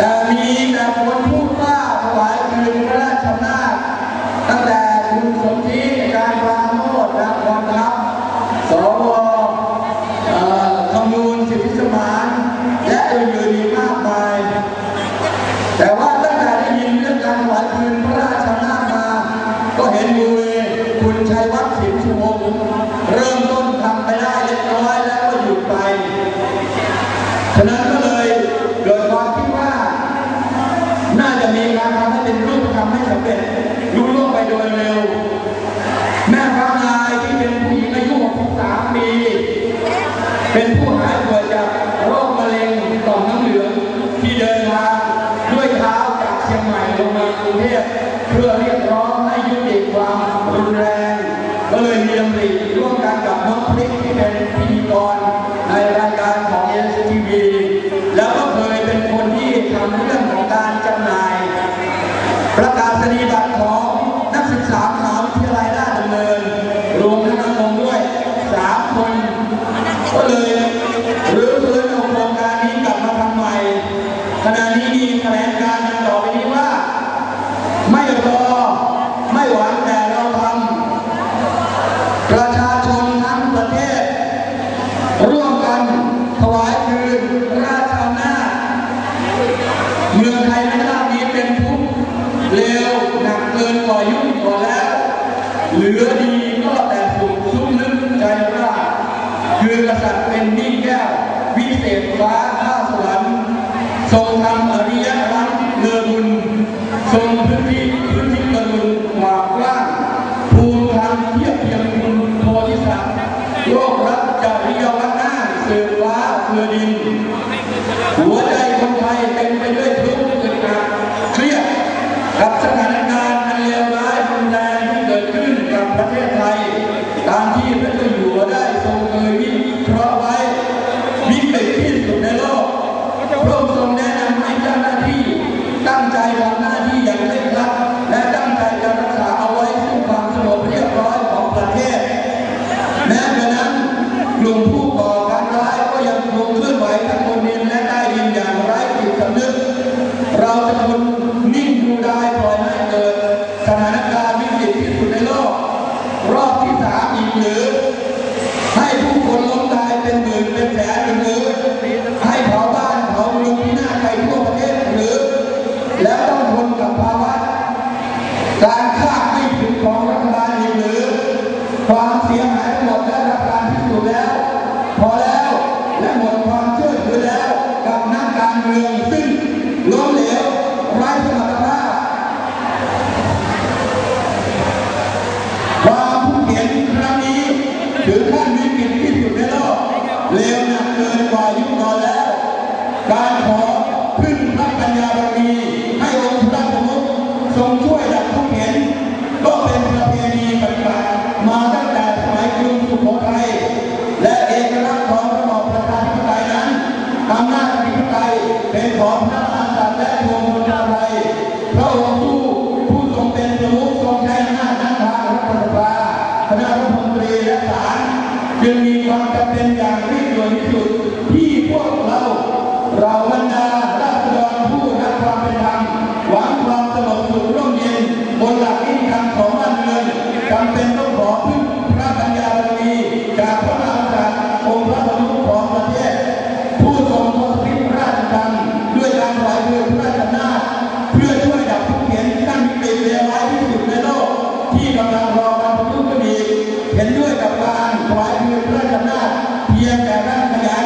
จะมีแต่คนพูดว่าถวายคืนพระราชอำนาตั้งแต่คุณสมทีการปราโมทและคามรับสวคำนูนสิทธิสมานและอื่ดีมากมาย แต่ว่าตั้งแต่ได้ยินเรื่องการถวาคืนพระราชอำนมา ก็เห็นเลยคุณชัยวัฒน์สินสุงเริ่มต้นทำไปได้เล็กน้อยแล้วก็หยุดไปฉะนั้นก็เล Ele ประชาชนทั้งประเทศ ร่วมกันถวายคืนราชอำนาจเมืองไทยในชาตินี้เป็นทุกข์เลวหนักเกินกว่ายุ่งกว่าแล้ว เหลือดี และต้องทนกับภาวะการฆ่าดไม่ถึงของรัฐบาลหรือ ความเสียหายทั้งหมดและรับการพิสูจน์แล้ว พอแล้วและหมดความเชื่อถือแล้วกับนักการเมืองซึ่งล้มเหลวไร้สมรรถภาพความผู้เขียนครั้งนี้ถือขั้นวิกฤตที่สุดในโลกเลวหนักเกินกว่ายุคก่อนแล้ว การขอขึ้นพระปัญญา Bem top. Obrigado.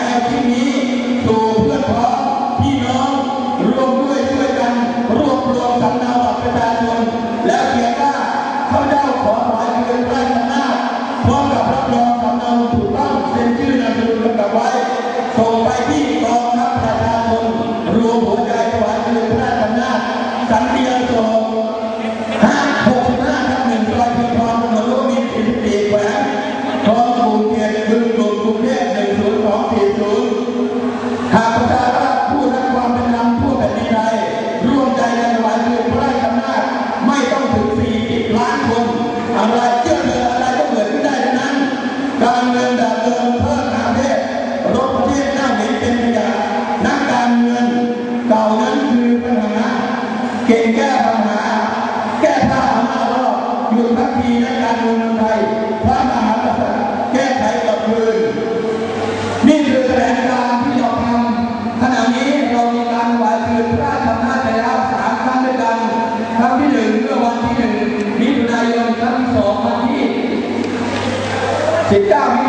Diamond Ficar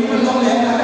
menino não nega